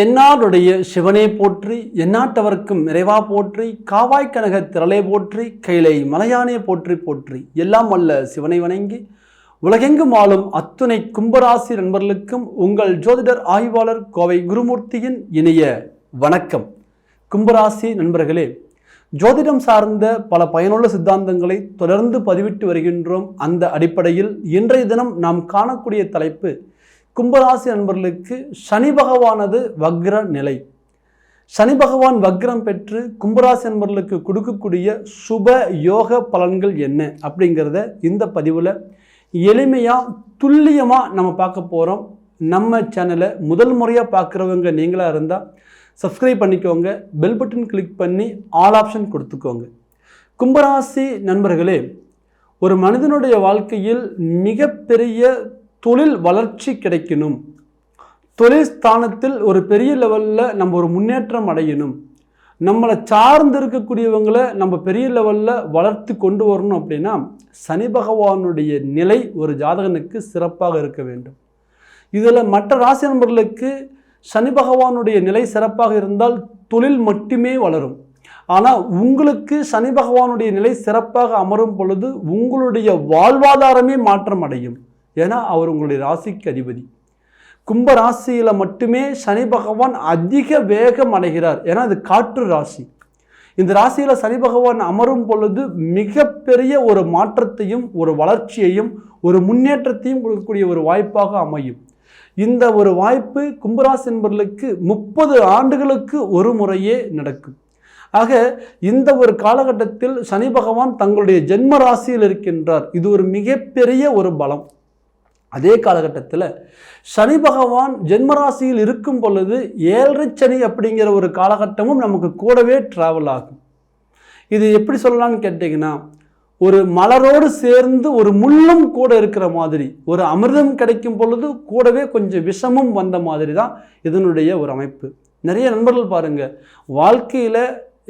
தென்னாடுடைய சிவனே போற்றி எந்நாட்டவர்க்கும் நிறைவா போற்றி காவாய் கனக திரளே போற்றி கைலை மலையானே போற்றி போற்றி எல்லாம் அல்ல சிவனை வணங்கி உலகெங்கும் ஆளும் அத்துணை கும்பராசி நண்பர்களுக்கும் உங்கள் ஜோதிடர் ஆய்வாளர் கோவை குருமூர்த்தியின் இனிய வணக்கம். கும்பராசி நண்பர்களே ஜோதிடம் சார்ந்த பல பயனுள்ள சித்தாந்தங்களை தொடர்ந்து பதிவிட்டு வருகின்றோம். அந்த அடிப்படையில் இன்றைய தினம் நாம் காணக்கூடிய தலைப்பு கும்பராசி நண்பர்களுக்கு சனி பகவானது வக்ர நிலை. சனி பகவான் வக்ரம் பெற்று கும்பராசி நண்பர்களுக்கு கொடுக்கக்கூடிய சுப யோக பலன்கள் என்ன அப்படிங்கிறத இந்த பதிவில் எளிமையாக துல்லியமாக நம்ம பார்க்க போகிறோம் நம்ம சேனலை முதல் முறையாக பார்க்குறவங்க நீங்களாக இருந்தால் சப்ஸ்கிரைப் பண்ணிக்கோங்க பெல் பட்டன் கிளிக் பண்ணி ஆல் ஆப்ஷன் கொடுத்துக்கோங்க. கும்பராசி நண்பர்களே ஒரு மனிதனுடைய வாழ்க்கையில் மிகப்பெரிய தொழில் வளர்ச்சி கிடைக்கணும். தொழில் ஸ்தானத்தில் ஒரு பெரிய லெவலில் நம்ம ஒரு முன்னேற்றம் அடையணும். நம்மளை சார்ந்து இருக்கக்கூடியவங்களை நம்ம பெரிய லெவலில் வளர்த்து கொண்டு வரணும் அப்படின்னா சனி பகவானுடைய நிலை ஒரு ஜாதகனுக்கு சிறப்பாக இருக்க வேண்டும். இதில் மற்ற ராசி நண்பர்களுக்கு சனி பகவானுடைய நிலை சிறப்பாக இருந்தால் தொழில் மட்டுமே வளரும். ஆனால் உங்களுக்கு சனி பகவானுடைய நிலை சிறப்பாக அமரும் பொழுது உங்களுடைய வாழ்வாதாரமே மாற்றம் அடையும். ஏன்னா அவர் உங்களுடைய ராசிக்கு அதிபதி. கும்ப ராசியில் மட்டுமே சனி பகவான் அதிக வேகம் அடைகிறார். ஏன்னா அது காற்று ராசி. இந்த ராசியில் சனி பகவான் அமரும் பொழுது மிகப்பெரிய ஒரு மாற்றத்தையும் ஒரு வளர்ச்சியையும் ஒரு முன்னேற்றத்தையும் கொடுக்கக்கூடிய ஒரு வாய்ப்பாக அமையும். இந்த ஒரு வாய்ப்பு கும்பராசி என்பவர்களுக்கு முப்பது ஆண்டுகளுக்கு ஒரு முறையே நடக்கும். ஆக இந்த ஒரு காலகட்டத்தில் சனி பகவான் தங்களுடைய ஜென்ம ராசியில் இருக்கின்றார். இது ஒரு மிகப்பெரிய ஒரு பலம். அதே காலகட்டத்தில் சனி பகவான் ஜென்மராசியில் இருக்கும் பொழுது ஏழரை சனி அப்படிங்கிற ஒரு காலகட்டமும் நமக்கு கூடவே ட்ராவல் ஆகும். இது எப்படி சொல்லலாம்னு கேட்டிங்கன்னா ஒரு மலரோடு சேர்ந்து ஒரு முள்ளும் கூட இருக்கிற மாதிரி ஒரு அமிர்தம் கிடைக்கும் பொழுது கூடவே கொஞ்சம் விஷமும் வந்த மாதிரி தான் இதனுடைய ஒரு அமைப்பு. நிறைய நண்பர்கள் பாருங்கள் வாழ்க்கையில்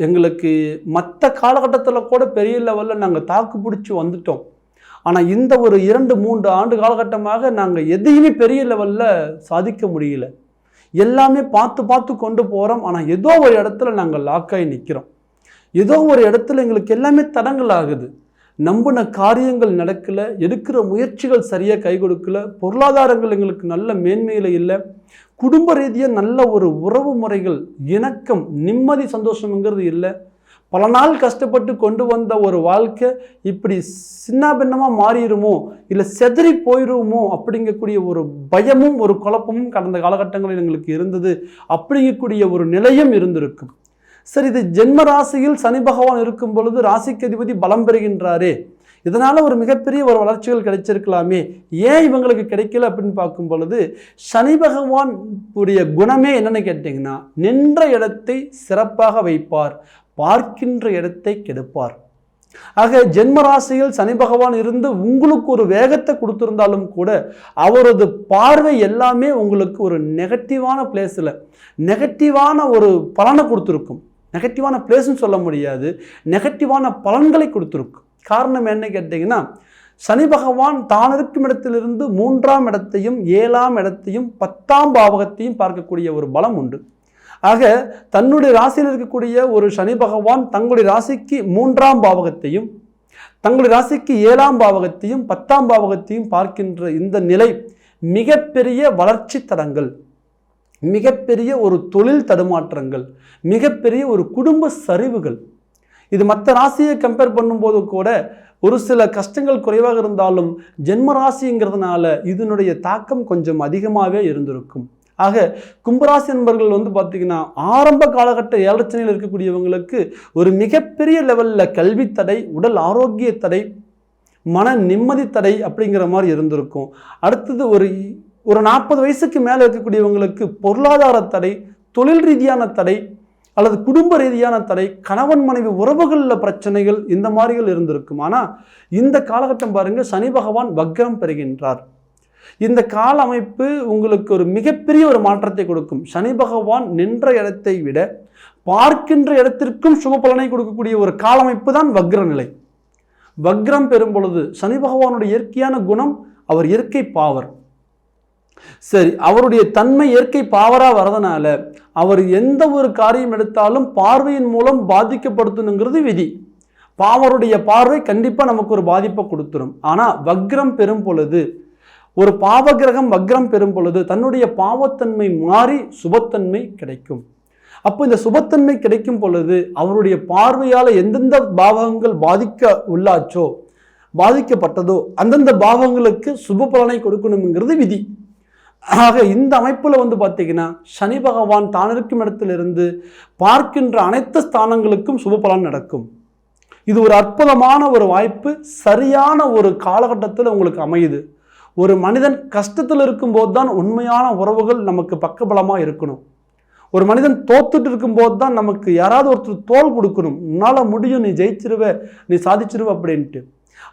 எங்களுக்கு மற்ற காலகட்டத்தில் கூட பெரிய லெவலில் நாங்கள் தாக்கு பிடிச்சி வந்துட்டோம். ஆனால் இந்த ஒரு இரண்டு மூன்று ஆண்டு காலகட்டமாக நாங்கள் எதையுமே பெரிய லெவலில் சாதிக்க முடியல. எல்லாமே பார்த்து பார்த்து கொண்டு போகிறோம் ஆனால் ஏதோ ஒரு இடத்துல நாங்கள் லாக்காகி நிற்கிறோம் ஏதோ ஒரு இடத்துல எங்களுக்கு எல்லாமே தடங்கள் ஆகுது. நம்பின காரியங்கள் நடக்கலை எடுக்கிற முயற்சிகள் சரியாக கை கொடுக்கல பொருளாதாரங்கள் எங்களுக்கு நல்ல மேன்மையில் இல்லை குடும்ப ரீதியாக நல்ல ஒரு உறவு முறைகள் இணக்கம் நிம்மதி சந்தோஷம்ங்கிறது இல்லை பல நாள் கஷ்டப்பட்டு கொண்டு வந்த ஒரு வாழ்க்கை இப்படி சின்ன பின்னமாக மாறிடுமோ? இல்லை செதறி போயிடுமோ? அப்படிங்கக்கூடிய ஒரு பயமும் ஒரு குழப்பமும் கடந்த காலகட்டங்களில் எங்களுக்கு இருந்தது. அப்படிங்கக்கூடிய ஒரு நிலையும் இருந்திருக்கும் சரி இது ஜென்ம ராசியில் சனி பகவான் இருக்கும் பொழுது ராசிக்கு அதிபதி பலம் பெறுகின்றாரே. இதனால் ஒரு மிகப்பெரிய ஒரு வளர்ச்சிகள் கிடைச்சிருக்கலாமே. ஏன் இவங்களுக்கு கிடைக்கல அப்படின்னு பார்க்கும் பொழுது சனி பகவான் உடைய குணமே என்னென்னு கேட்டிங்கன்னா நின்ற இடத்தை சிறப்பாக வைப்பார். பார்க்கின்ற இடத்தை கெடுப்பார். ஆக ஜென்மராசியில் சனி பகவான் இருந்து உங்களுக்கு ஒரு வேகத்தை கொடுத்துருந்தாலும் கூட அவரது பார்வை எல்லாமே உங்களுக்கு ஒரு நெகட்டிவான பிளேஸில் நெகட்டிவான ஒரு பலனை கொடுத்துருக்கும். நெகட்டிவான பிளேஸ்னு சொல்ல முடியாது நெகட்டிவான பலன்களை கொடுத்துருக்கும். காரணம் என்ன கேட்டிங்கன்னா சனி பகவான் தான் இருக்கும் இடத்திலிருந்து மூன்றாம் இடத்தையும் ஏழாம் இடத்தையும் பத்தாம் பாவகத்தையும் பார்க்கக்கூடிய ஒரு பலம் உண்டு. ஆக தன்னுடைய ராசியில் இருக்கக்கூடிய ஒரு சனி பகவான் தங்களுடைய ராசிக்கு மூன்றாம் பாவகத்தையும் தங்களுடைய ராசிக்கு ஏழாம் பாவகத்தையும் பத்தாம் பாவகத்தையும் பார்க்கின்ற இந்த நிலை மிகப்பெரிய வளர்ச்சி தடங்கள் மிகப்பெரிய ஒரு தொழில் தடுமாற்றங்கள் மிகப்பெரிய ஒரு குடும்ப சரிவுகள். இது மற்ற ராசியை கம்பேர் பண்ணும்போது கூட ஒரு சில கஷ்டங்கள் குறைவாக இருந்தாலும் ஜென்ம ராசிங்கிறதுனால இதனுடைய தாக்கம் கொஞ்சம் அதிகமாகவே இருந்திருக்கும். ஆக கும்பராசி நண்பர்கள் வந்து பார்த்திங்கன்னா ஆரம்ப காலகட்ட ஏழச்சனையில் இருக்கக்கூடியவங்களுக்கு ஒரு மிகப்பெரிய லெவலில் கல்வி தடை உடல் ஆரோக்கிய தடை மன நிம்மதி தடை அப்படிங்கிற மாதிரி இருந்திருக்கும். அடுத்தது ஒரு ஒரு நாற்பது வயசுக்கு மேலே இருக்கக்கூடியவங்களுக்கு பொருளாதார தடை தொழில் ரீதியான தடை அல்லது குடும்ப ரீதியான தடை கணவன் மனைவி உறவுகளில் பிரச்சனைகள் இந்த மாதிரிகள் இருந்திருக்கும். ஆனால் இந்த காலகட்டம் பாருங்கள் சனி பகவான் வக்ரம் பெறுகின்றார். இந்த கால அமைப்பு உங்களுக்கு ஒரு மிகப்பெரிய ஒரு மாற்றத்தை கொடுக்கும். சனி பகவான் நின்ற இடத்தை விட பார்க்கின்ற இடத்திற்கும் சுப பலனை கொடுக்கக்கூடிய ஒரு காலமைப்பு தான் வக்ர நிலை. வக்ரம் பெறும் பொழுது சனி பகவானுடைய இயற்கையான குணம் அவர் இயற்கை பாவர். சரி அவருடைய தன்மை இயற்கை பாவராக வரதுனால அவர் எந்த ஒரு காரியம் எடுத்தாலும் பார்வையின் மூலம் பாதிக்கப்படுத்தணுங்கிறது விதி. பாவருடைய பார்வை கண்டிப்பாக நமக்கு ஒரு பாதிப்பை கொடுத்துரும். ஆனால் வக்ரம் பெறும் பொழுது ஒரு பாவகிரகம் வக்ரம் பெறும் பொழுது தன்னுடைய பாவத்தன்மை மாறி சுபத்தன்மை கிடைக்கும். அப்போ இந்த சுபத்தன்மை கிடைக்கும் பொழுது அவருடைய பார்வையால் எந்தெந்த பாவகங்கள் பாதிக்க உள்ளாச்சோ பாதிக்கப்பட்டதோ அந்தந்த பாவங்களுக்கு சுப பலனை கொடுக்கணுங்கிறது விதி. ஆக இந்த அமைப்பில் வந்து பார்த்தீங்கன்னா சனி பகவான் தான் இருக்கும் இடத்திலிருந்து பார்க்கின்ற அனைத்து ஸ்தானங்களுக்கும் சுப பலன் நடக்கும். இது ஒரு அற்புதமான ஒரு வாய்ப்பு சரியான ஒரு காலகட்டத்தில் உங்களுக்கு அமையுது. ஒரு மனிதன் கஷ்டத்தில் இருக்கும்போது தான் உண்மையான உறவுகள் நமக்கு பக்கபலமாக இருக்கணும். ஒரு மனிதன் தோத்துட்டு இருக்கும்போது தான் நமக்கு யாராவது ஒருத்தர் தோல் கொடுக்கணும். உன்னால் முடியும் நீ ஜெயிச்சிருவ நீ சாதிச்சிருவ அப்படின்ட்டு.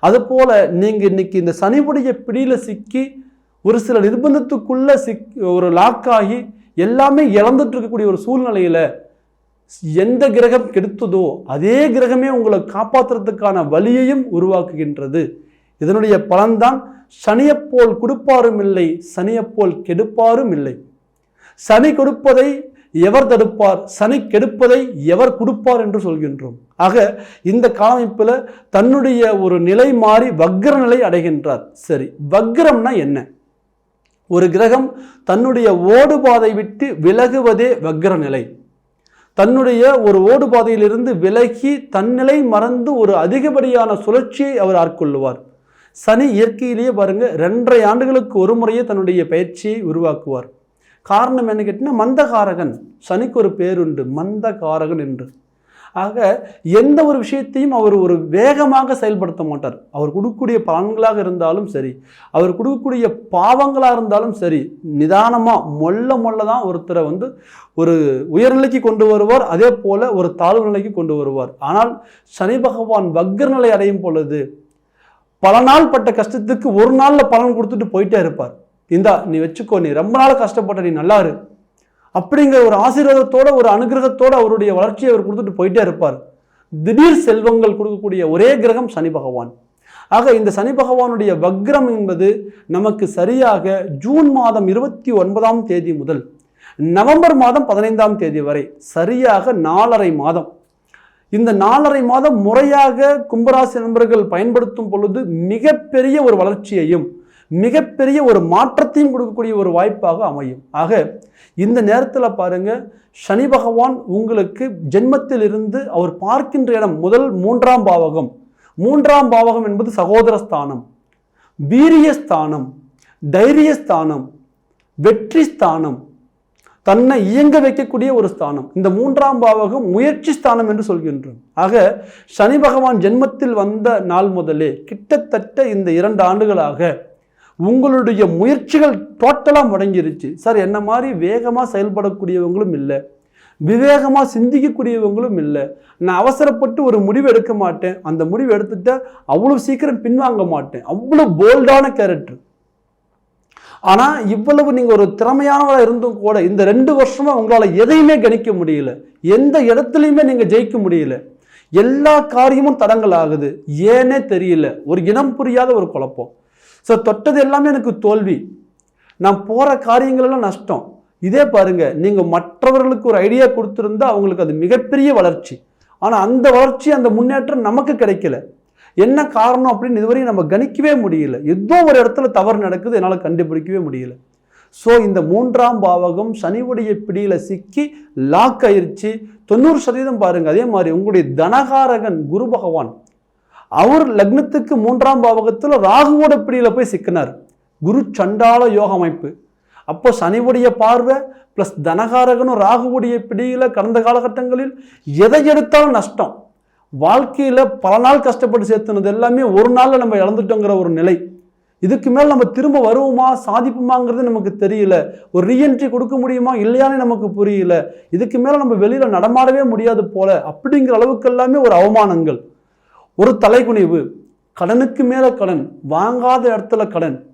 அதுபோல் நீங்கள் இன்றைக்கி இந்த சனிபுடைய பிடியில் சிக்கி ஒரு சில நிர்பந்தத்துக்குள்ளே சிக் ஒரு லாக் ஆகி எல்லாமே இழந்துட்டு இருக்கக்கூடிய ஒரு சூழ்நிலையில் எந்த கிரகம் கெடுத்ததோ அதே கிரகமே உங்களை காப்பாற்றுறதுக்கான வழியையும் உருவாக்குகின்றது. இதனுடைய பலன்தான் சனியப்போல் கொடுப்பாரும் இல்லை சனியப்போல் கெடுப்பாரும் இல்லை. சனி கொடுப்பதை எவர் தடுப்பார்? சனி கெடுப்பதை எவர் கொடுப்பார் என்று சொல்கின்றோம். ஆக இந்த காலமைப்பில் தன்னுடைய ஒரு நிலை மாறி வக்ர நிலை அடைகின்றார். சரி வக்ரம்னா என்ன? ஒரு கிரகம் தன்னுடைய ஓடுபாதை விட்டு விலகுவதே வக்ர நிலை. தன்னுடைய ஒரு ஓடுபாதையிலிருந்து விலகி தன்னிலை மறந்து ஒரு அதிகப்படியான சுழற்சியை அவர் ஆட்கொள்ளுவார். சனி இயற்கையிலேயே பாருங்கள் ரெண்டரை ஆண்டுகளுக்கு ஒரு முறையே தன்னுடைய பயிற்சியை உருவாக்குவார். காரணம் என்ன கேட்டிங்கன்னா மந்தகாரகன். சனிக்கு ஒரு பேருண்டு மந்தகாரகன் என்று. ஆக எந்த ஒரு விஷயத்தையும் அவர் ஒரு வேகமாக செயல்படுத்த மாட்டார். அவர் கொடுக்கக்கூடிய பலன்களாக இருந்தாலும் சரி அவர் கொடுக்கக்கூடிய பாவங்களாக இருந்தாலும் சரி நிதானமாக மொல்ல மொல்ல தான் ஒருத்தரை வந்து ஒரு உயர்நிலைக்கு கொண்டு வருவார் அதே போல் ஒரு தாழ்வு நிலைக்கு கொண்டு வருவார். ஆனால் சனி பகவான் வக்ர நிலை அடையும் பொழுது பல நாள் பட்ட கஷ்டத்துக்கு ஒரு நாளில் பலன் கொடுத்துட்டு போயிட்டே இருப்பார். இந்தா நீ வச்சுக்கோ நீ ரொம்ப நாள் கஷ்டப்பட்ட நீ நல்லா இரு. அப்படிங்கிற ஒரு ஆசீர்வாதத்தோட ஒரு அனுகிரகத்தோட அவருடைய வளர்ச்சியை அவர் கொடுத்துட்டு போயிட்டே இருப்பார். திடீர் செல்வங்கள் கொடுக்கக்கூடிய ஒரே கிரகம் சனி பகவான். ஆக இந்த சனி பகவானுடைய வக்ரம் என்பது நமக்கு சரியாக ஜூன் மாதம் இருபத்தி ஒன்பதாம் தேதி முதல் நவம்பர் மாதம் பதினைந்தாம் தேதி வரை சரியாக நாலரை மாதம். இந்த நாலரை மாதம் முறையாக கும்பராசி நண்பர்கள் பயன்படுத்தும் பொழுது மிகப்பெரிய ஒரு வளர்ச்சியையும் மிகப்பெரிய ஒரு மாற்றத்தையும் கொடுக்கக்கூடிய ஒரு வாய்ப்பாக அமையும். ஆக இந்த நேரத்தில் பாருங்க சனி பகவான் உங்களுக்கு ஜென்மத்தில் இருந்து அவர் பார்க்கின்ற இடம் முதல் மூன்றாம் பாவகம். மூன்றாம் பாவகம் என்பது சகோதர ஸ்தானம் தைரியஸ்தானம் ஸ்தானம் வெற்றி ஸ்தானம் தன்னை இயங்க வைக்கக்கூடிய ஒரு ஸ்தானம். இந்த மூன்றாம் பாவகம் முயற்சி ஸ்தானம் என்று சொல்கின்றோம். ஆக சனி பகவான் ஜென்மத்தில் வந்த நாள் முதலே கிட்டத்தட்ட இந்த இரண்டு ஆண்டுகளாக உங்களுடைய முயற்சிகள் டோட்டலாக முடங்கிருச்சு. சார் என்ன மாதிரி வேகமாக செயல்படக்கூடியவங்களும் இல்லை. விவேகமாக சிந்திக்கக்கூடியவங்களும் இல்லை. நான் அவசரப்பட்டு ஒரு முடிவு எடுக்க மாட்டேன். அந்த முடிவு எடுத்துட்டு அவ்வளோ சீக்கிரம் பின்வாங்க மாட்டேன். அவ்வளோ போல்டான கேரக்டர் ஆனால் இவ்வளவு நீங்கள் ஒரு திறமையானவராக இருந்தும் கூட இந்த ரெண்டு வருஷமாக உங்களால் எதையுமே கணிக்க முடியல. எந்த இடத்துலையுமே நீங்கள் ஜெயிக்க முடியல. எல்லா காரியமும் தடங்கள் ஆகுது. ஏனே தெரியல. ஒரு இனம் புரியாத ஒரு குழப்பம். ஸோ தொட்டது எல்லாமே எனக்கு தோல்வி. நான் போகிற காரியங்களெல்லாம் நஷ்டம். இதே பாருங்கள் நீங்கள் மற்றவர்களுக்கு ஒரு ஐடியா கொடுத்துருந்தா அவங்களுக்கு அது மிகப்பெரிய வளர்ச்சி. ஆனால் அந்த வளர்ச்சி அந்த முன்னேற்றம் நமக்கு கிடைக்கல. என்ன காரணம் அப்படின்னு இதுவரையும் நம்ம கணிக்கவே முடியல. ஏதோ ஒரு இடத்துல தவறு நடக்குது என்னால் கண்டுபிடிக்கவே முடியல. ஸோ இந்த மூன்றாம் பாவகம் சனிவுடைய பிடியில் சிக்கி லாக் ஆயிடுச்சு தொண்ணூறு சதவீதம் பாருங்கள் அதே மாதிரி உங்களுடைய தனகாரகன் குரு பகவான் அவர் லக்னத்துக்கு மூன்றாம் பாவகத்தில் ராகுவோட பிடியில் போய் சிக்கினார். குரு சண்டால யோக அமைப்பு. அப்போ சனிவுடைய பார்வை ப்ளஸ் தனகாரகனும் ராகுவுடைய பிடியில் கடந்த காலகட்டங்களில் எதை எடுத்தாலும் நஷ்டம். வாழ்க்கையில் பல நாள் கஷ்டப்பட்டு சேர்த்துனது எல்லாமே ஒரு நாளில் நம்ம இழந்துட்டோங்கிற ஒரு நிலை. இதுக்கு மேல் நம்ம திரும்ப வருவோமா சாதிப்போமாங்கிறது நமக்கு தெரியல. ஒரு ரீஎன்ட்ரி கொடுக்க முடியுமா இல்லையானே நமக்கு புரியல. இதுக்கு மேலே நம்ம வெளியில் நடமாடவே முடியாது போல. அப்படிங்கிற அளவுக்கு எல்லாமே ஒரு அவமானங்கள். ஒரு தலைக்குனிவு. கடனுக்கு மேலே கடன் வாங்காத இடத்துல கடன்.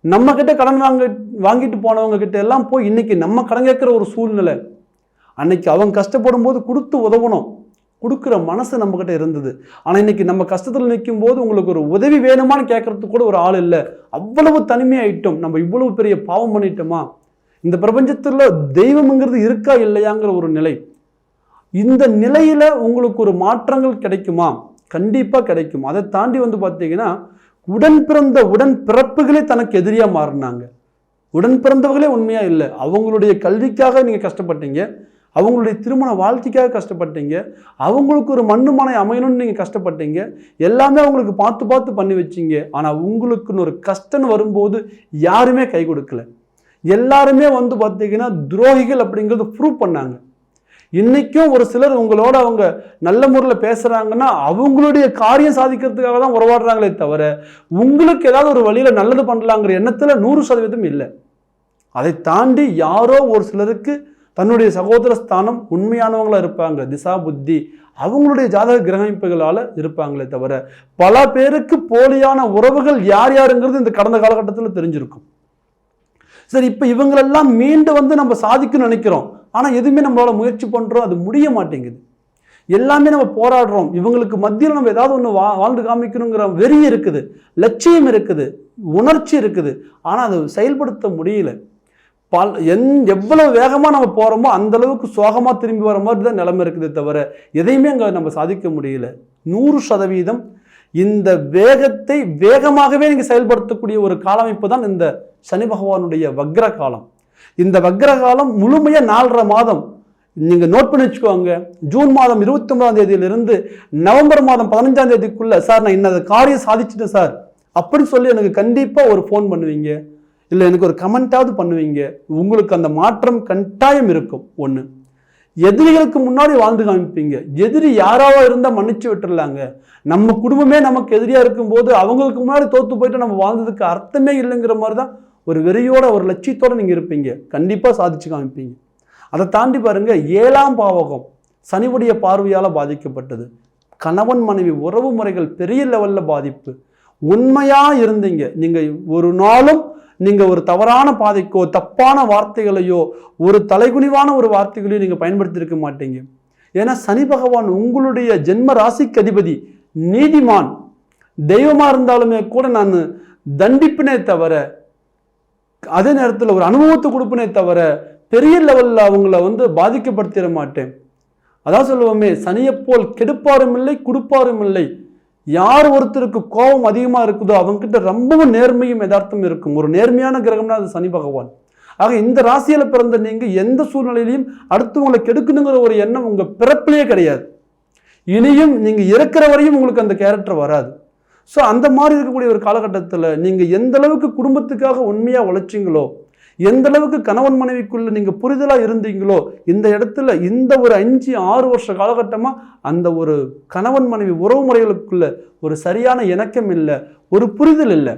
நம்ம கிட்ட கடன் வாங்க வாங்கிட்டு போனவங்க கிட்ட எல்லாம் போய் இன்னைக்கு நம்ம கடன் கேட்குற ஒரு சூழ்நிலை. அன்னைக்கு அவங்க கஷ்டப்படும் போது கொடுத்து உதவணும். கொடுக்குற மனசு நம்மக்கிட்ட இருந்தது. ஆனால் இன்றைக்கி நம்ம கஷ்டத்தில் நிற்கும் போது உங்களுக்கு ஒரு உதவி வேணுமான்னு கேட்கறதுக்கு கூட ஒரு ஆள் இல்லை. அவ்வளவு தனிமையாயிட்டோம். நம்ம இவ்வளவு பெரிய பாவம் பண்ணிட்டோமா? இந்த பிரபஞ்சத்தில் தெய்வம்ங்கிறது இருக்கா இல்லையாங்கிற ஒரு நிலை. இந்த நிலையில் உங்களுக்கு ஒரு மாற்றங்கள் கிடைக்குமா? கண்டிப்பாக கிடைக்கும். அதை தாண்டி வந்து பார்த்தீங்கன்னா உடன் பிறந்த உடன் பிறப்புகளே தனக்கு எதிரியாக மாறினாங்க. உடன் பிறந்தவர்களே உண்மையாக இல்லை. அவங்களுடைய கல்விக்காக நீங்கள் கஷ்டப்பட்டீங்க. அவங்களுடைய திருமண வாழ்க்கைக்காக கஷ்டப்பட்டீங்க. அவங்களுக்கு ஒரு மண்ணு மனை அமையணும்னு நீங்கள் கஷ்டப்பட்டீங்க. எல்லாமே அவங்களுக்கு பார்த்து பார்த்து பண்ணி வச்சீங்க. ஆனால் உங்களுக்குன்னு ஒரு கஷ்டம்னு வரும்போது யாருமே கை கொடுக்கல. எல்லாருமே வந்து பார்த்தீங்கன்னா துரோகிகள் அப்படிங்கிறது ப்ரூவ் பண்ணாங்க. இன்றைக்கும் ஒரு சிலர் உங்களோட அவங்க நல்ல முறையில் பேசுகிறாங்கன்னா அவங்களுடைய காரியம் சாதிக்கிறதுக்காக தான் உறவாடுறாங்களே தவிர உங்களுக்கு ஏதாவது ஒரு வழியில் நல்லது பண்ணலாங்கிற எண்ணத்தில் நூறு சதவீதம் இல்லை. அதை தாண்டி யாரோ ஒரு சிலருக்கு தன்னுடைய சகோதர ஸ்தானம் உண்மையானவங்களாக இருப்பாங்க திசா புத்தி அவங்களுடைய ஜாதக கிரகமைப்புகளால் இருப்பாங்களே தவிர பல பேருக்கு போலியான உறவுகள் யார் யாருங்கிறது இந்த கடந்த காலகட்டத்தில் தெரிஞ்சிருக்கும். சரி இப்போ இவங்களெல்லாம் மீண்டு வந்து நம்ம சாதிக்கணும்னு நினைக்கிறோம். ஆனால் எதுவுமே நம்மளால் முயற்சி பண்ணுறோம் அது முடிய மாட்டேங்குது. எல்லாமே நம்ம போராடுறோம். இவங்களுக்கு மத்தியில் நம்ம ஏதாவது ஒன்று வா வாழ்ந்து காமிக்கணுங்கிற வெறி இருக்குது லட்சியம் இருக்குது உணர்ச்சி இருக்குது. ஆனால் அதை செயல்படுத்த முடியல. பல் எந் எவ்வளவு வேகமாக நம்ம போகிறோமோ அந்த அளவுக்கு சோகமாக திரும்பி வர மாதிரி தான் நிலைமை இருக்குதே தவிர எதையுமே அங்கே நம்ம சாதிக்க முடியல. நூறு சதவீதம். இந்த வேகத்தை வேகமாகவே நீங்கள் செயல்படுத்தக்கூடிய ஒரு காலமைப்பு தான் இந்த சனி பகவானுடைய வக்ர காலம் இந்த வக்ர காலம் முழுமையாக நாலரை மாதம். நீங்கள் நோட் பண்ணி வச்சுக்கோங்க. ஜூன் மாதம் இருபத்தி ஒன்பதாம் தேதியிலிருந்து நவம்பர் மாதம் பதினஞ்சாம் தேதிக்குள்ளே சார் நான் இன்னது காரியம் சாதிச்சிட்டேன் சார். அப்படின்னு சொல்லி எனக்கு கண்டிப்பாக ஒரு ஃபோன் பண்ணுவீங்க. இல்லை எனக்கு ஒரு கமெண்ட்டாவது பண்ணுவீங்க. உங்களுக்கு அந்த மாற்றம் கட்டாயம் இருக்கும். ஒன்று எதிரிகளுக்கு முன்னாடி வாழ்ந்து காமிப்பீங்க. எதிரி யாராவது இருந்தால் மன்னிச்சு விட்டுறலாங்க நம்ம குடும்பமே நமக்கு எதிரியாக இருக்கும்போது அவங்களுக்கு முன்னாடி தோத்து போயிட்டு நம்ம வாழ்ந்ததுக்கு அர்த்தமே இல்லைங்கிற மாதிரி தான் ஒரு வெறியோட ஒரு லட்சியத்தோடு நீங்கள் இருப்பீங்க. கண்டிப்பாக சாதிச்சு காமிப்பீங்க. அதை தாண்டி பாருங்கள் ஏழாம் பாவகம் சனிவுடைய பார்வையால் பாதிக்கப்பட்டது. கணவன் மனைவி உறவு முறைகள் பெரிய லெவலில் பாதிப்பு. உண்மையாக இருந்தீங்க. நீங்கள் ஒரு நாளும் நீங்கள் ஒரு தவறான பாதைக்கோ தப்பான வார்த்தைகளையோ ஒரு தலைகுனிவான ஒரு வார்த்தைகளையோ நீங்கள் பயன்படுத்தியிருக்க மாட்டீங்க. ஏன்னா சனி பகவான் உங்களுடைய ஜென்ம ராசிக்கு அதிபதி நீதிமான். தெய்வமாக இருந்தாலுமே கூட நான் தண்டிப்பினே தவிர அதே நேரத்தில் ஒரு அனுபவத்தை கொடுப்பினே தவிர பெரிய லெவலில் அவங்கள வந்து பாதிக்கப்படுத்திட மாட்டேன். அதான் சொல்லுவோமே சனியைப் போல் கெடுப்பாரும் இல்லை கொடுப்பாரும் இல்லை. யார் ஒருத்தருக்கு கோபம் அதிகமாக இருக்குதோ அவங்ககிட்ட ரொம்பவும் நேர்மையும் யதார்த்தம் இருக்கும். ஒரு நேர்மையான கிரகம்னா அது சனி பகவான். ஆக இந்த ராசியில் பிறந்த நீங்கள் எந்த சூழ்நிலையிலையும் அடுத்தவங்களை கெடுக்கணுங்கிற ஒரு எண்ணம் உங்கள் பிறப்பிலேயே கிடையாது. இனியும் நீங்கள் இருக்கிற வரையும் உங்களுக்கு அந்த கேரக்டர் வராது. ஸோ அந்த மாதிரி இருக்கக்கூடிய ஒரு காலகட்டத்தில் நீங்கள் எந்த அளவுக்கு குடும்பத்துக்காக உண்மையாக உழைச்சிங்களோ எந்த அளவுக்கு கணவன் மனைவிக்குள்ள நீங்க புரிதலா இருந்தீங்களோ இந்த இடத்துல இந்த ஒரு அஞ்சு ஆறு வருஷ காலகட்டமா அந்த ஒரு கணவன் மனைவி உறவு முறைகளுக்குள்ள ஒரு சரியான இணக்கம் இல்லை ஒரு புரிதல் இல்லை.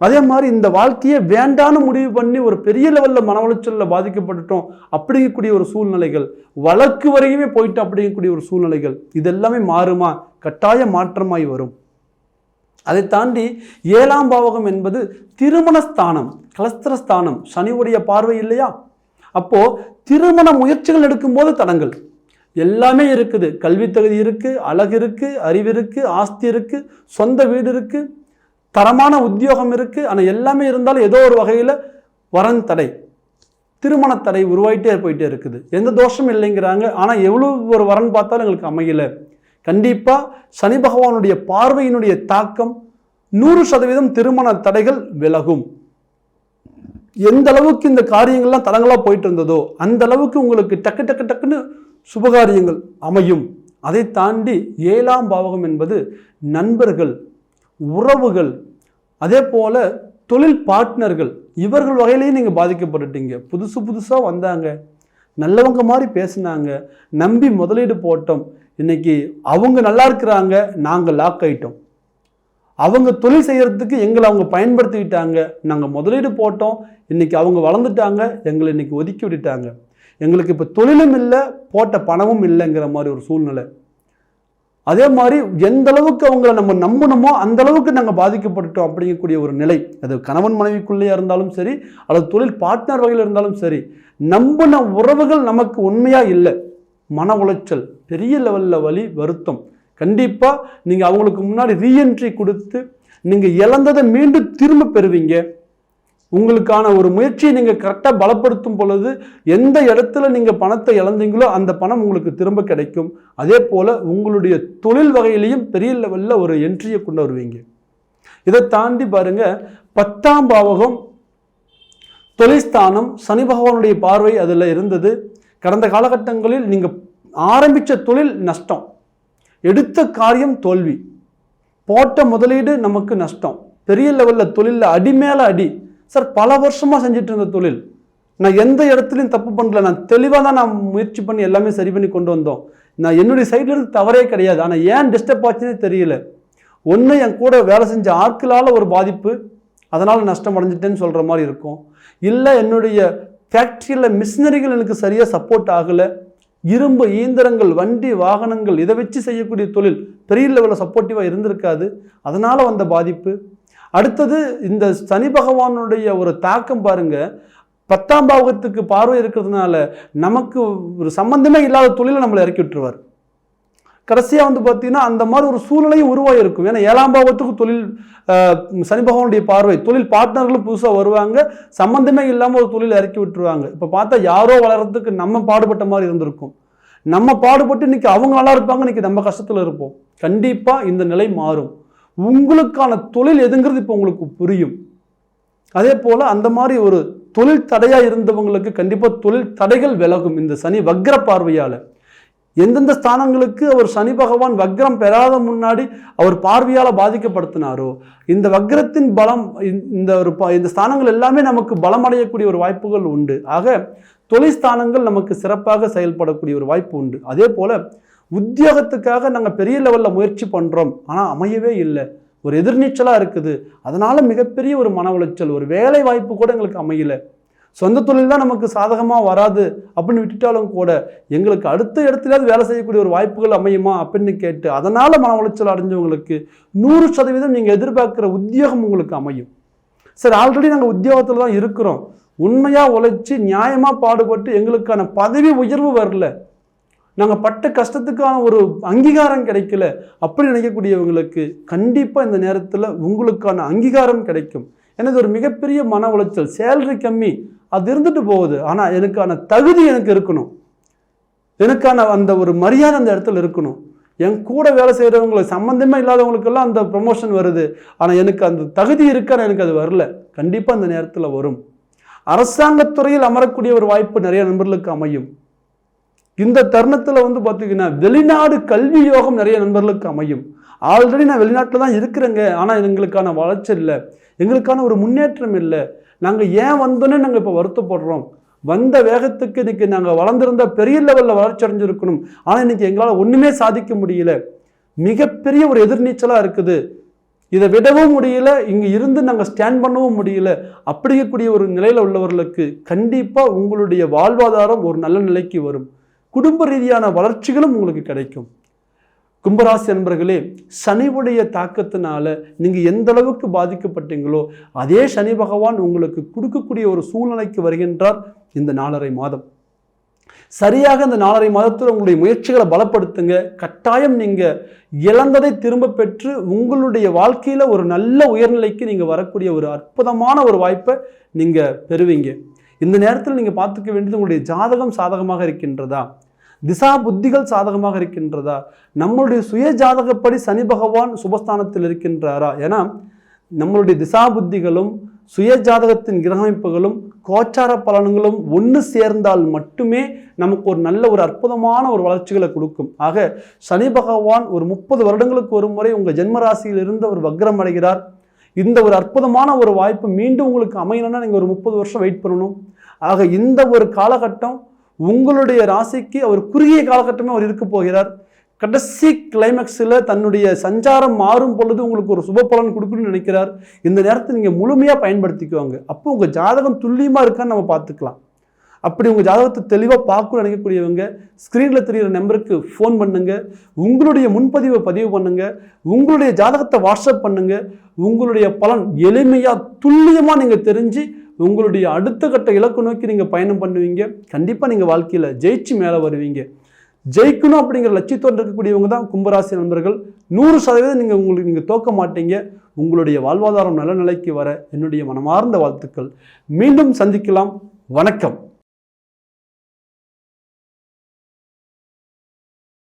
அதே மாதிரி இந்த வாழ்க்கையை வேண்டான்னு முடிவு பண்ணி ஒரு பெரிய லெவலில் மன உளைச்சலில் பாதிக்கப்பட்டுட்டோம் அப்படிங்கக்கூடிய ஒரு சூழ்நிலைகள் வழக்கு வரையுமே போயிட்டு அப்படிங்கக்கூடிய ஒரு சூழ்நிலைகள் இதெல்லாமே மாறுமா? கட்டாய மாற்றமாய் வரும். அதை தாண்டி ஏழாம் பாவகம் என்பது திருமணஸ்தானம் கலஸ்திரஸ்தானம் சனியுடைய பார்வை இல்லையா? அப்போது திருமண முயற்சிகள் எடுக்கும்போது தடங்கள். எல்லாமே இருக்குது. கல்வி தகுதி அழகு இருக்குது அறிவு இருக்குது ஆஸ்தி இருக்குது சொந்த வீடு இருக்குது தரமான உத்தியோகம் இருக்குது ஆனால் எல்லாமே இருந்தாலும் ஏதோ ஒரு வகையில் வரன் தடை. திருமண தடை உருவாயிட்டே போயிட்டே இருக்குது. எந்த தோஷமும் இல்லைங்கிறாங்க. ஆனால் எவ்வளோ ஒரு வரன் பார்த்தாலும் எங்களுக்கு அமையலை. கண்டிப்பாக சனி பகவானுடைய பார்வையினுடைய தாக்கம் நூறு சதவீதம் திருமண தடைகள் விலகும். எந்த அளவுக்கு இந்த காரியங்கள்லாம் தடங்களாக போயிட்டு இருந்ததோ அந்த அளவுக்கு உங்களுக்கு டக்கு டக்கு டக்குன்னு சுபகாரியங்கள் அமையும். அதை தாண்டி ஏழாம் பாவகம் என்பது நண்பர்கள் உறவுகள் அதே போல் தொழில் பார்ட்னர்கள் இவர்கள் வகையிலையும் நீங்கள் பாதிக்கப்பட்டுட்டீங்க. புதுசு புதுசாக வந்தாங்க நல்லவங்க மாதிரி பேசினாங்க நம்பி முதலீடு போட்டோம் இன்றைக்கி அவங்க நல்லா இருக்கிறாங்க நாங்கள் லாக் ஆயிட்டோம். அவங்க தொழில் செய்கிறதுக்கு எங்களை அவங்க பயன்படுத்திக்கிட்டாங்க. நாங்கள் முதலீடு போட்டோம். இன்றைக்கி அவங்க வளர்ந்துட்டாங்க எங்களை இன்னைக்கு ஒதுக்கி விட்டுட்டாங்க. எங்களுக்கு இப்போ தொழிலும் இல்லை போட்ட பணமும் இல்லைங்கிற மாதிரி ஒரு சூழ்நிலை. அதே மாதிரி எந்த அளவுக்கு அவங்கள நம்ம நம்பணுமோ அந்த அளவுக்கு நாங்கள் பாதிக்கப்பட்டுட்டோம் அப்படிங்கக்கூடிய ஒரு நிலை. அது கணவன் மனைவிக்குள்ளேயே இருந்தாலும் சரி அல்லது தொழில் பார்ட்னர் வகையில் இருந்தாலும் சரி நம்பின உறவுகள் நமக்கு உண்மையாக இல்லை. மன உளைச்சல் பெரிய லெவலில் வலி வருத்தம். கண்டிப்பாக நீங்கள் அவங்களுக்கு முன்னாடி ரீஎன்ட்ரி கொடுத்து நீங்கள் இழந்ததை மீண்டும் திரும்ப பெறுவீங்க. உங்களுக்கான ஒரு முயற்சியை நீங்கள் கரெக்டாக பலப்படுத்தும் பொழுது எந்த இடத்துல நீங்கள் பணத்தை இழந்தீங்களோ அந்த பணம் உங்களுக்கு திரும்ப கிடைக்கும். அதே போல் உங்களுடைய தொழில் வகையிலையும் பெரிய லெவலில் ஒரு என்ட்ரியை கொண்டு வருவீங்க. இதை தாண்டி பாருங்க பத்தாம் பாவகம் தொழில்ஸ்தானம் சனி பகவானுடைய பார்வை அதில் இருந்தது. கடந்த காலகட்டங்களில் நீங்கள் ஆரம்பித்த தொழில் நஷ்டம் எடுத்த காரியம் தோல்வி போட்ட முதலீடு நமக்கு நஷ்டம் பெரிய லெவலில் தொழிலில் அடி மேலே அடி. சார் பல வருஷமாக செஞ்சுட்டு இருந்த தொழில். நான் எந்த இடத்துலையும் தப்பு பண்ணல. நான் தெளிவாக தான் நான் முயற்சி பண்ணி எல்லாமே சரி பண்ணி கொண்டு வந்தோம். நான் என்னுடைய சைடில் இருந்து தவறே கிடையாது. ஆனால் ஏன் டிஸ்டர்ப் ஆச்சுன்னே தெரியல. ஒன்று என் கூட வேலை செஞ்ச ஆட்களால் ஒரு பாதிப்பு. அதனால் நஷ்டம் அடைஞ்சிட்டேன்னு சொல்கிற மாதிரி இருக்கும். இல்லை என்னுடைய ஃபேக்ட்ரியில் மிஷினரிகள் எனக்கு சரியாக சப்போர்ட் ஆகலை. இரும்பு இயந்திரங்கள் வண்டி வாகனங்கள் இதை வச்சு செய்யக்கூடிய தொழில் பெரிய லெவலில் சப்போர்ட்டிவாக இருந்திருக்காது. அதனால் வந்த பாதிப்பு. அடுத்தது இந்த சனி பகவானுடைய ஒரு தாக்கம் பாருங்கள் பத்தாம் பாவகத்துக்கு பார்வை இருக்கிறதுனால நமக்கு ஒரு சம்பந்தமே இல்லாத தொழிலை நம்மளை இறக்கி விட்டுருவார். கடைசியாக வந்து பார்த்தீங்கன்னா அந்த மாதிரி ஒரு சூழ்நிலையும் உருவாகிருக்கும் ஏன்னா ஏழாம் பாவத்துக்கு தொழில் சனி பகவானுடைய பார்வை. தொழில் பார்ட்னர்களும் புதுசாக வருவாங்க. சம்மந்தமே இல்லாமல் ஒரு தொழில் இறக்கி விட்டுருவாங்க. இப்போ பார்த்தா யாரோ வளர்றதுக்கு நம்ம பாடுபட்ட மாதிரி இருந்திருக்கும். நம்ம பாடுபட்டு இன்னைக்கு அவங்க நல்லா இருப்பாங்க இன்னைக்கு நம்ம கஷ்டத்தில் இருப்போம். கண்டிப்பாக இந்த நிலை மாறும். உங்களுக்கான தொழில் எதுங்கிறது இப்போ உங்களுக்கு புரியும். அதே போல் அந்த மாதிரி ஒரு தொழில் தடையாக இருந்தவங்களுக்கு கண்டிப்பாக தொழில் தடைகள் விலகும் இந்த சனி வக்ர பார்வையால். எந்தெந்த ஸ்தானங்களுக்கு அவர் சனி பகவான் வக்ரம் பெறாத முன்னாடி அவர் பார்வையால் பாதிக்கப்படுத்தினாரோ இந்த வக்ரத்தின் பலம் இந்த- இந்த ஒரு ப- இந்த ஸ்தானங்கள் எல்லாமே நமக்கு பலமடையக்கூடிய ஒரு வாய்ப்புகள் உண்டு. ஆக தொழிற்ஸ்தானங்கள் நமக்கு சிறப்பாக செயல்படக்கூடிய ஒரு வாய்ப்பு உண்டு. அதே போல் உத்தியோகத்துக்காக நாங்கள் பெரிய லெவலில் முயற்சி பண்ணுறோம் ஆனால் அமையவே இல்லை. ஒரு எதிர்நீச்சலாக இருக்குது. அதனால் மிகப்பெரிய ஒரு மன உளைச்சல் ஒரு வேலை வாய்ப்பு கூட எங்களுக்கு அமையல. சொந்த தொழில் தான் நமக்கு சாதகமாக வராது அப்படின்னு விட்டுட்டாலும் கூட எங்களுக்கு அடுத்த இடத்துலயாவது வேலை செய்யக்கூடிய ஒரு வாய்ப்புகள் அமையுமா அப்படின்னு கேட்டு அதனால் மன உளைச்சல் அடைஞ்சவங்களுக்கு நூறு சதவீதம் நீங்கள் எதிர்பார்க்குற உத்தியோகம் உங்களுக்கு அமையும். சரி ஆல்ரெடி நாங்கள் உத்தியோகத்தில் தான் இருக்கிறோம். உண்மையாக உழைச்சி நியாயமாக பாடுபட்டு எங்களுக்கான பதவி உயர்வு வரல. நாங்கள் பட்ட கஷ்டத்துக்கான ஒரு அங்கீகாரம் கிடைக்கல அப்படி நினைக்கக்கூடியவங்களுக்கு கண்டிப்பாக இந்த நேரத்தில் உங்களுக்கான அங்கீகாரம் கிடைக்கும். எனது ஒரு மிகப்பெரிய மன உளைச்சல் சேலரி கம்மி அது இருந்துட்டு போகுது. ஆனால் எனக்கான தகுதி எனக்கு இருக்கணும். எனக்கான அந்த ஒரு மரியாதை அந்த இடத்துல இருக்கணும். என் கூட வேலை செய்கிறவங்களுக்கு சம்மந்தமே இல்லாதவங்களுக்கெல்லாம் அந்த ப்ரொமோஷன் வருது. ஆனால் எனக்கு அந்த தகுதி இருக்கான்னு எனக்கு அது வரல. கண்டிப்பாக அந்த நேரத்தில் வரும். அரசாங்கத்துறையில் அமரக்கூடிய ஒரு வாய்ப்பு நிறைய நண்பர்களுக்கு அமையும். இந்த தருணத்தில் வந்து பார்த்தீங்கன்னா வெளிநாடு கல்வி யோகம் நிறைய நண்பர்களுக்கு அமையும். ஆல்ரெடி நான் வெளிநாட்டில் தான் இருக்கிறேங்க. ஆனால் எங்களுக்கான வளர்ச்சி இல்லை. எங்களுக்கான ஒரு முன்னேற்றம் இல்லை. நாங்கள் ஏன் வந்தோன்னே நாங்கள் இப்போ வருத்தப்படுறோம். வந்த வேகத்துக்கு இன்னைக்கு நாங்கள் வளர்ந்திருந்த பெரிய லெவலில் வளர்ச்சி அடைஞ்சிருக்கணும். ஆனால் இன்னைக்கு எங்களால் ஒன்றுமே சாதிக்க முடியல. மிகப்பெரிய ஒரு எதிர்நீச்சலாக இருக்குது. இதை விடவும் முடியல. இங்கே இருந்து நாங்கள் ஸ்டாண்ட் பண்ணவும் முடியல. அப்படிங்கக்கூடிய ஒரு நிலையில் உள்ளவர்களுக்கு கண்டிப்பாக உங்களுடைய வாழ்வாதாரம் ஒரு நல்ல நிலைக்கு வரும். குடும்ப ரீதியான வளர்ச்சிகளும் உங்களுக்கு கிடைக்கும். கும்பராசி அன்பர்களே சனிவுடைய தாக்கத்தினால நீங்கள் எந்த அளவுக்கு பாதிக்கப்பட்டீங்களோ அதே சனி பகவான் உங்களுக்கு கொடுக்கக்கூடிய ஒரு சூழ்நிலைக்கு வருகின்றார் இந்த நாலரை மாதம். சரியாக இந்த நாலரை மாதத்தில் உங்களுடைய முயற்சிகளை பலப்படுத்துங்க கட்டாயம் நீங்கள் இழந்ததை திரும்ப பெற்று உங்களுடைய வாழ்க்கையில் ஒரு நல்ல உயர்நிலைக்கு நீங்கள் வரக்கூடிய ஒரு அற்புதமான ஒரு வாய்ப்பை நீங்கள் பெறுவீங்க. இந்த நேரத்தில் நீங்கள் பார்த்துக்க வேண்டியது உங்களுடைய ஜாதகம் சாதகமாக இருக்கின்றதா? திசா புத்திகள் சாதகமாக இருக்கின்றதா? நம்மளுடைய சுய ஜாதகப்படி சனி பகவான் சுபஸ்தானத்தில் இருக்கின்றாரா? ஏன்னா நம்மளுடைய திசா புத்திகளும் சுய ஜாதகத்தின் கிரகமைப்புகளும் கோச்சார பலன்களும் ஒன்று சேர்ந்தால் மட்டுமே நமக்கு ஒரு நல்ல ஒரு அற்புதமான ஒரு வளர்ச்சிகளை கொடுக்கும். ஆக சனி பகவான் ஒரு முப்பது வருடங்களுக்கு ஒரு முறை உங்கள் ஜென்ம ராசியிலிருந்து அவர் வக்ரம் அடைகிறார். இந்த ஒரு அற்புதமான ஒரு வாய்ப்பு மீண்டும் உங்களுக்கு அமையணும்னா நீங்கள் ஒரு முப்பது வருஷம் வெயிட் பண்ணணும். ஆக இந்த ஒரு காலகட்டம் உங்களுடைய ராசிக்கு அவர் குறுகிய காலகட்டமே அவர் இருக்க போகிறார். கடைசி கிளைமேக்ஸில் தன்னுடைய சஞ்சாரம் மாறும் பொழுது உங்களுக்கு ஒரு சுப பலன் கொடுக்கணும்னு நினைக்கிறார். இந்த நேரத்தை நீங்கள் முழுமையாக பயன்படுத்திக்குவாங்க அப்போ உங்கள் ஜாதகம் துல்லியமாக இருக்கான்னு நம்ம பார்த்துக்கலாம். அப்படி உங்கள் ஜாதகத்தை தெளிவாக பார்க்கணும்னு நினைக்கக்கூடியவங்க ஸ்க்ரீனில் தெரிகிற நம்பருக்கு ஃபோன் பண்ணுங்கள் உங்களுடைய முன்பதிவை பதிவு பண்ணுங்கள் உங்களுடைய ஜாதகத்தை வாட்ஸ்அப் பண்ணுங்கள் உங்களுடைய பலன் எளிமையாக துல்லியமாக நீங்கள் தெரிஞ்சு உங்களுடைய அடுத்த கட்ட இலக்கு நோக்கி நீங்கள் பயணம் பண்ணுவீங்க. கண்டிப்பாக நீங்கள் வாழ்க்கையில் ஜெயிச்சு மேலே வருவீங்க. ஜெயிக்கணும் அப்படிங்கிற லட்சியத்தோடு இருக்கக்கூடியவங்க தான் கும்பராசி நண்பர்கள். நூறு சதவீதம் நீங்கள் உங்களுக்கு நீங்கள் தோக்க மாட்டீங்க. உங்களுடைய வாழ்வாதாரம் நல்ல நிலைக்கு வர என்னுடைய மனமார்ந்த வாழ்த்துக்கள். மீண்டும் சந்திக்கலாம். வணக்கம்.